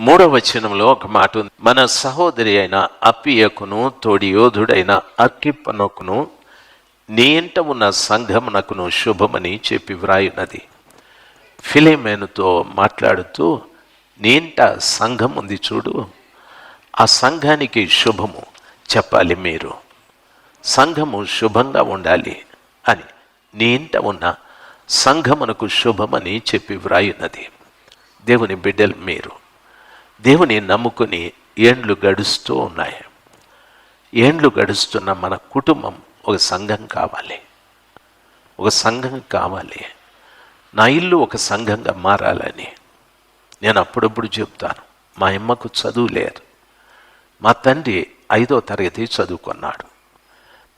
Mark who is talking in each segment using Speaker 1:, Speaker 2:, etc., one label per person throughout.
Speaker 1: మూడవ వచనంలో ఒక మాట ఉంది. మన సహోదరి అయిన అప్పియకును తోడి యోధుడైన అక్కిప్పనకును నీ ఇంట ఉన్న సంఘమునకును శుభమని చెప్పి వ్రాయున్నది ఫిలిమేనుతో మాట్లాడుతూ నీ ఇంట సంఘం ఉంది చూడు. ఆ సంఘానికి శుభము చెప్పాలి మీరు. సంఘము శుభంగా ఉండాలి అని. నీ ఇంట ఉన్న సంఘమునకు శుభమని చెప్పి వ్రాయున్నది దేవుని బిడ్డలు మీరు. దేవుని నమ్ముకుని ఏండ్లు గడుస్తూ ఉన్నాయి. ఏండ్లు గడుస్తున్న మన కుటుంబం ఒక సంఘం కావాలి. ఒక సంఘం కావాలి. నా ఇల్లు ఒక సంఘంగా మారాలని నేను అప్పుడప్పుడు చెప్తాను. మా అమ్మకు చదువు లేదు. మా తండ్రి ఐదో తరగతి చదువుకున్నాడు.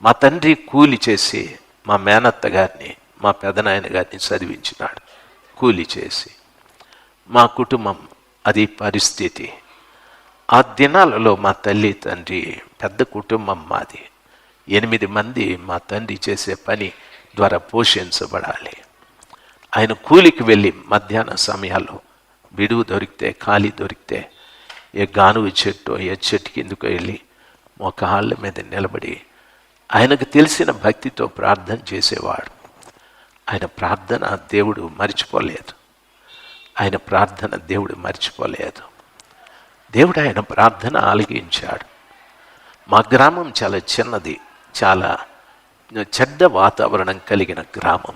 Speaker 1: మా తండ్రి కూలి చేసి మా మేనత్త గారిని మా పెదనాయన గారిని చదివించినాడు. కూలి చేసి. మా కుటుంబం అది పరిస్థితి. ఆ దినాలలో మా తల్లి తండ్రి పెద్ద కుటుంబం మాది. ఎనిమిది మంది మా తండ్రి చేసే పని ద్వారా పోషించబడాలి. ఆయన కూలికి వెళ్ళి మధ్యాహ్న సమయాల్లో విడువు దొరికితే ఖాళీ దొరికితే ఏ గానుగు చెట్టు ఏ చెట్టు కిందకు వెళ్ళి ఒక కాళ్ళ మీద నిలబడి ఆయనకు తెలిసిన భక్తితో ప్రార్థన చేసేవాడు. ఆయన ప్రార్థన దేవుడు మర్చిపోలేదు. ఆయన ప్రార్థన దేవుడు మర్చిపోలేదు. దేవుడు ఆయన ప్రార్థన ఆలగించాడు మా గ్రామం చాలా చిన్నది చాలా చెడ్డ వాతావరణం కలిగిన గ్రామం.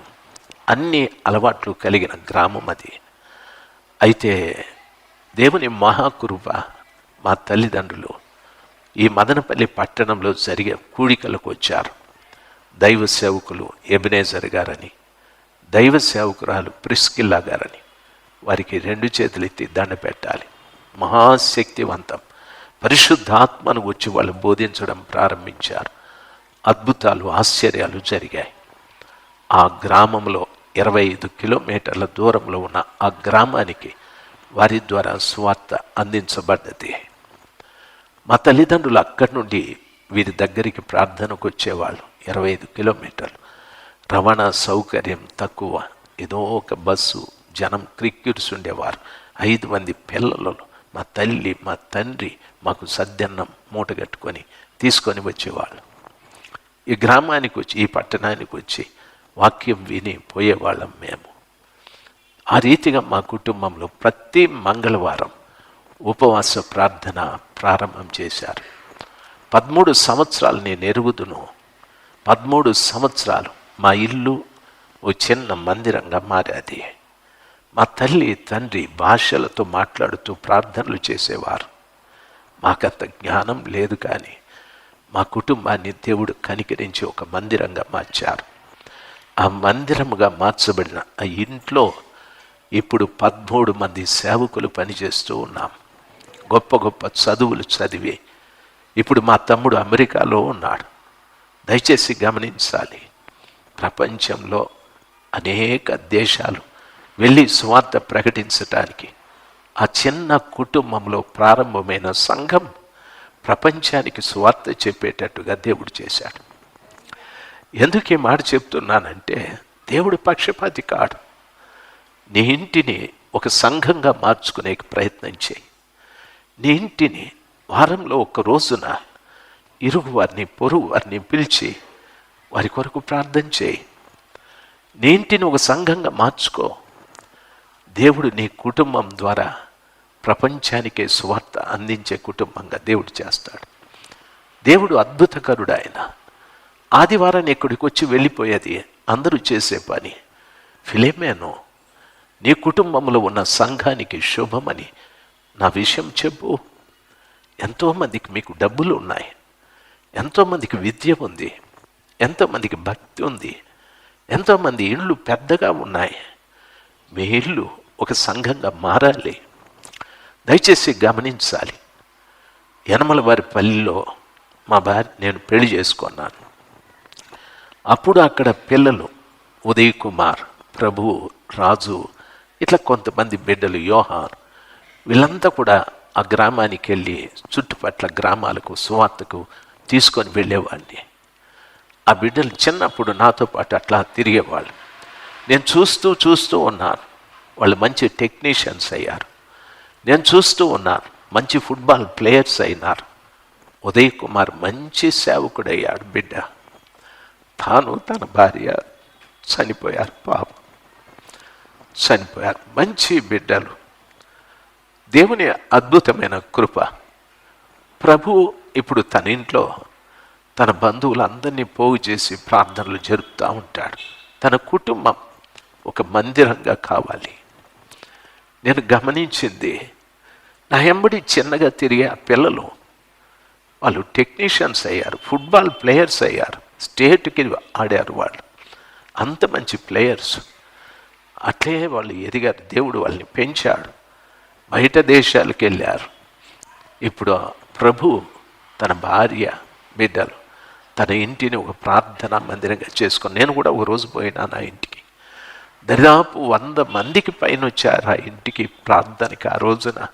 Speaker 1: అన్ని అలవాట్లు కలిగిన గ్రామం అది. అయితే దేవుని మహాకృప మా తల్లిదండ్రులు ఈ మదనపల్లి పట్టణంలో జరిగే కూడికలకు వచ్చారు. దైవ సేవకులు ఎబినేజర్ గారని దైవ సేవకురాలు ప్రిస్కిల్లా గారని. వారికి రెండు చేతులు ఎత్తి దండ పెట్టాలి. మహాశక్తివంతం. పరిశుద్ధాత్మను వచ్చి వాళ్ళు బోధించడం ప్రారంభించారు. అద్భుతాలు ఆశ్చర్యాలు జరిగాయి. ఆ గ్రామంలో ఇరవై ఐదు కిలోమీటర్ల దూరంలో ఉన్న ఆ గ్రామానికి వారి ద్వారా స్వార్థ అందించబడ్డది. మా తల్లిదండ్రులు అక్కడి నుండి వీరి దగ్గరికి ప్రార్థనకు వచ్చేవాళ్ళు. ఇరవై ఐదు కిలోమీటర్లు. రవాణా సౌకర్యం తక్కువ. ఏదో ఒక బస్సు జనం క్రికెట్స్ ఉండేవారు. ఐదు మంది పిల్లలు మా తల్లి మా తండ్రి మాకు సద్దన్నం మూటగట్టుకొని తీసుకొని వచ్చేవాళ్ళు. ఈ గ్రామానికి వచ్చి ఈ పట్టణానికి వచ్చి వాక్యం విని పోయేవాళ్ళం మేము. ఆ రీతిగా మా కుటుంబంలో ప్రతి మంగళవారం ఉపవాస ప్రార్థన ప్రారంభం చేశారు. పదమూడు సంవత్సరాలు నేను ఎరుగుదును. పదమూడు సంవత్సరాలు మా ఇల్లు ఓ చిన్న మందిరంగా మారేది. మా తల్లి తండ్రి భాషలతో మాట్లాడుతూ ప్రార్థనలు చేసేవారు. మాకంత జ్ఞానం లేదు కానీ మా కుటుంబాన్ని దేవుడు కనికరించి ఒక మందిరంగా మార్చారు. ఆ మందిరముగా మార్చబడిన ఆ ఇంట్లో ఇప్పుడు పదమూడు మంది సేవకులు పనిచేస్తూ ఉన్నాం. గొప్ప గొప్ప చదువులు చదివి ఇప్పుడు మా తమ్ముడు అమెరికాలో ఉన్నాడు. దయచేసి గమనించాలి. ప్రపంచంలో అనేక దేశాలు వెళ్ళి స్వార్థ ప్రకటించటానికి. ఆ చిన్న కుటుంబంలో ప్రారంభమైన సంఘం ప్రపంచానికి స్వార్థ చెప్పేటట్టుగా దేవుడు చేశాడు. ఎందుకు ఈ మాట చెప్తున్నానంటే దేవుడు పక్షపాతి కాడు. నీ ఇంటిని ఒక సంఘంగా మార్చుకునే ప్రయత్నం చేయి. నీ ఇంటిని వారంలో ఒక రోజున ఇరుగు వారిని పొరుగు వారిని పిలిచి వారి కొరకు ప్రార్థన చేయి. నీ ఇంటిని ఒక సంఘంగా మార్చుకో. దేవుడు నీ కుటుంబం ద్వారా ప్రపంచానికే స్వార్థ అందించే కుటుంబంగా దేవుడు చేస్తాడు. దేవుడు అద్భుతకరుడు ఆయన. ఆదివారాన్ని ఇక్కడికి వచ్చి వెళ్ళిపోయేది అందరూ చేసే పని. ఫిలేమేను నీ కుటుంబంలో ఉన్న సంఘానికి శుభమని నా విషయం చెప్పు. ఎంతోమందికి మీకు డబ్బులు ఉన్నాయి. ఎంతోమందికి విద్య ఉంది. ఎంతోమందికి భక్తి ఉంది. ఎంతోమంది ఇళ్ళు పెద్దగా ఉన్నాయి. మీ ఇల్లు ఒక సంఘంగా మారాలి. దయచేసి గమనించాలి. యనమల వారి పల్లిలో మా భార్య నేను పెళ్ళి చేసుకున్నాను. అప్పుడు అక్కడ పిల్లలు ఉదయ్ కుమార్ ప్రభు రాజు ఇట్లా కొంతమంది బిడ్డలు యోహాన్ వీళ్ళంతా కూడా ఆ గ్రామానికి వెళ్ళి చుట్టుపట్ల గ్రామాలకు సువార్తకు తీసుకొని వెళ్ళేవాడిని. ఆ బిడ్డలు చిన్నప్పుడు నాతో పాటు అట్లా తిరిగేవాళ్ళు. నేను చూస్తూ చూస్తూ ఉన్నాను. వాళ్ళు మంచి టెక్నీషియన్స్ అయ్యారు. నేను చూస్తూ ఉన్నాను మంచి ఫుట్బాల్ ప్లేయర్స్ అయినారు. ఉదయ్ కుమార్ మంచి సేవకుడయ్యాడు బిడ్డ. తాను తన భార్య చనిపోయారు పాప. చనిపోయారు. మంచి బిడ్డలు. దేవుని అద్భుతమైన కృప. ప్రభు ఇప్పుడు తన ఇంట్లో తన బంధువులందరినీ పోగు చేసి ప్రార్థనలు జరుపుతూ ఉంటాడు. తన కుటుంబం ఒక మందిరంగా కావాలి. నేను గమనించింది. నా ఎంబడి చిన్నగా తిరిగే ఆ పిల్లలు వాళ్ళు టెక్నీషియన్స్ అయ్యారు ఫుట్బాల్ ప్లేయర్స్ అయ్యారు స్టేట్కి ఆడారు వాళ్ళు. అంత మంచి ప్లేయర్స్. అట్లే వాళ్ళు ఎదిగారు దేవుడు వాళ్ళని పెంచాడు బయట దేశాలకు వెళ్ళారు. ఇప్పుడు ప్రభు తన భార్య బిడ్డలు తన ఇంటిని ఒక ప్రార్థనా మందిరంగా చేసుకొని నేను కూడా ఒక రోజు పోయినా నా ఇంటికి. దరిదాపు వంద మందికి పైన వచ్చారు ఆ ఇంటికి ప్రార్థనకి ఆ రోజున.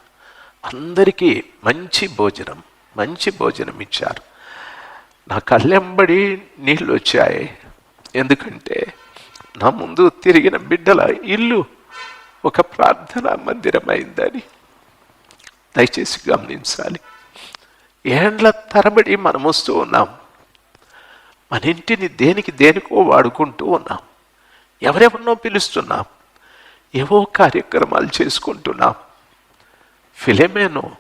Speaker 1: అందరికీ మంచి భోజనం మంచి భోజనం ఇచ్చారు. నా కళ్ళెంబడి నీళ్ళు వచ్చాయి. ఎందుకంటే నా ముందు తిరిగిన బిడ్డల ఇల్లు ఒక ప్రార్థనా మందిరం అయిందని దయచేసి గమనించాలి. ఏండ్ల తరబడి మనం వస్తూ ఉన్నాం. మన ఇంటిని దేనికి దేనికో వాడుకుంటూ ఉన్నాం. ఎవరెవరినో పిలుస్తున్నాం. ఏవో కార్యక్రమాలు చేసుకుంటున్నాం. ఫిలిమేను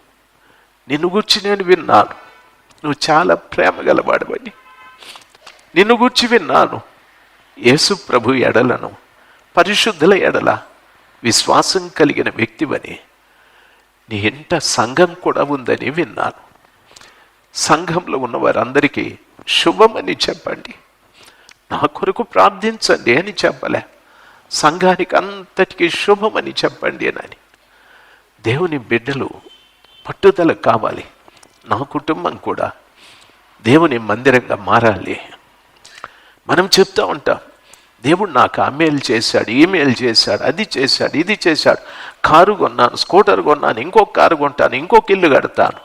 Speaker 1: నిన్ను గుర్చి నేను విన్నాను. నువ్వు చాలా ప్రేమ గలవాడవని. నిన్ను గుర్చి విన్నాను. యేసు ప్రభు ఎడలను పరిశుద్ధుల ఎడల విశ్వాసం కలిగిన వ్యక్తివని. నీ ఇంట సంఘం కూడా ఉందని విన్నాను. సంఘంలో ఉన్న వారందరికీ శుభమని చెప్పండి. నా కొరకు ప్రార్థించండి అని చెప్పలే. సంఘానికి అంతటికి శుభమని చెప్పండి అని. దేవుని బిడ్డలు పట్టుదల కావాలి. నా కుటుంబం కూడా దేవుని మందిరంగా మారాలి. మనం చెప్తా ఉంటాం దేవుడు నాకు ఆ చేశాడు ఈమెయిల్ చేశాడు అది చేశాడు ఇది చేశాడు. కారు కొన్నాను స్కూటర్ కొన్నాను ఇంకొక కారు కొంటాను ఇంకొక ఇల్లు కడతాను.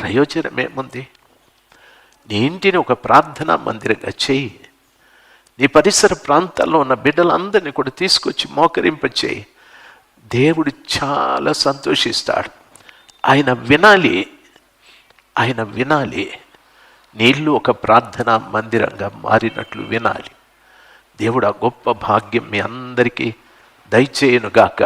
Speaker 1: ప్రయోజనం ఏముంది? నీ ఇంటిని ఒక ప్రార్థనా మందిరంగా చేయి. నీ పరిసర ప్రాంతాల్లో ఉన్న బిడ్డలందరినీ కూడా తీసుకొచ్చి మోకరింపచేయి. దేవుడు చాలా సంతోషిస్తాడు. ఆయన వినాలి ఆయన వినాలి. నీళ్ళు ఒక ప్రార్థనా మందిరంగా మారినట్లు వినాలి. దేవుడు ఆ గొప్ప భాగ్యం మీ అందరికీ దయచేయనుగాక.